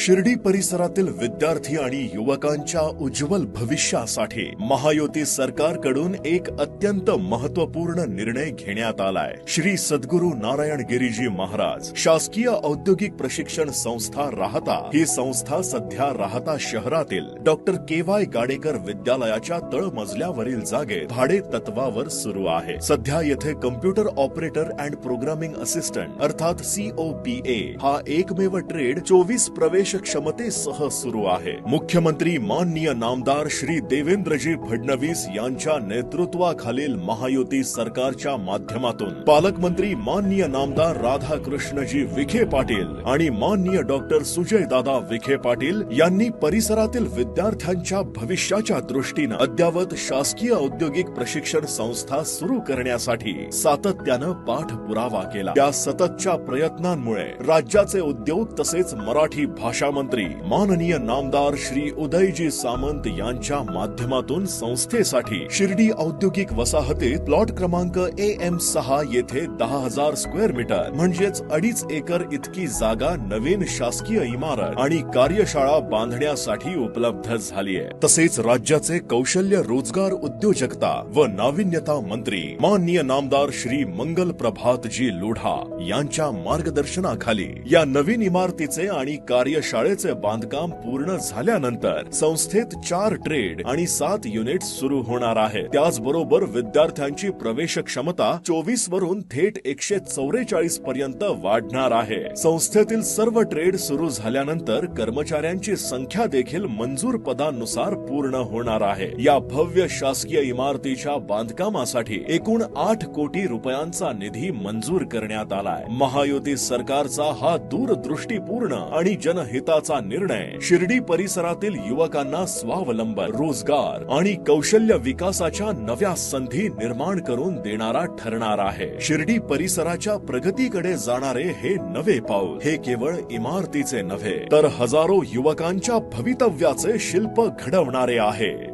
शिर्डी परिसरातील विद्यार्थी आणि युवकांच्या उज्ज्वल भविष्यासाठी महायुती सरकारकडून एक अत्यंत महत्त्वपूर्ण निर्णय घेण्यात आलाय. श्री सद्गुरू नारायण गिरीजी महाराज शासकीय औद्योगिक प्रशिक्षण संस्था राहता ही संस्था सध्या राहता शहरातील डॉक्टर के वाय गाडेकर विद्यालयाच्या तळमजल्यावरील जागेत भाडे तत्वावर सुरू आहे. सध्या येथे computer operator and programming assistant अर्थात सीओपीए हा एकमेव ट्रेड चोवीस प्रवेश क्षमतेसह सुरू आहे. मुख्यमंत्री माननीय नामदार श्री देवेंद्रजी फडणवीस यांच्या नेतृत्वाखालील महायुती सरकारच्या माध्यमातून. पालकमंत्री माननीय नामदार राधाकृष्णजी विखे पाटील आणि माननीय डॉक्टर सुजय दादा विखे पाटील यांनी परिसरातील विद्यार्थ्यांच्या भविष्याच्या दृष्टीनं अद्यावत शासकीय औद्योगिक प्रशिक्षण संस्था सुरू करण्यासाठी सातत्यानं पाठपुरावा केला. त्या सततच्या प्रयत्नांमुळे राज्याचे उद्योग तसेच मराठी भाषा मंत्री माननीय नामदार श्री उदयजी सामंत यांच्या माध्यमातून संस्थेसाठी शिर्डी औद्योगिक वसाहतीत प्लॉट क्रमांक ए एम सहा येथे दहा हजार स्क्वेअर मीटर म्हणजेच अडीच एकर इतकी जागा नवीन शासकीय इमारत आणि कार्यशाळा बांधण्यासाठी उपलब्ध झाली आहे तसेच राज्याचे कौशल्य रोजगार उद्योजकता व नाविन्यता मंत्री माननीय नामदार श्री मंगल प्रभातजी लोढा यांच्या मार्गदर्शनाखाली या नवीन इमारतीचे आणि शाळेचे बांधकाम पूर्ण झाल्यानंतर संस्थेत चार ट्रेड आणि सात युनिट सुरू होणार आहे त्याचबरोबर विद्यार्थ्यांची प्रवेश क्षमता चोवीस वरून थेट एकशे चौवेचाळीस पर्यंत वाढणार आहे. संस्थेतील सर्व ट्रेड सुरू झाल्यानंतर कर्मचाऱ्यांची संख्या देखील मंजूर पदांनुसार पूर्ण होणार आहे. या भव्य शासकीय इमारतीच्या बांधकामासाठी एकूण आठ कोटी रुपयांचा निधी मंजूर करण्यात आलाय. महायुती सरकारचा हा दूरदृष्टीपूर्ण आणि हिताचा निर्णय. शिर्डी परिसरातील युवकांना स्वावलंबन रोजगार आणि कौशल्य विकासाच्या नव्या संधी निर्माण करून देणारा ठरणार आहे. शिर्डी परिसराच्या प्रगतीकडे जाणारे हे नवे पाऊल. हे केवळ इमारतीचे नव्हे तर हजारो युवकांच्या भवितव्याचे शिल्प घडवणारे आहे.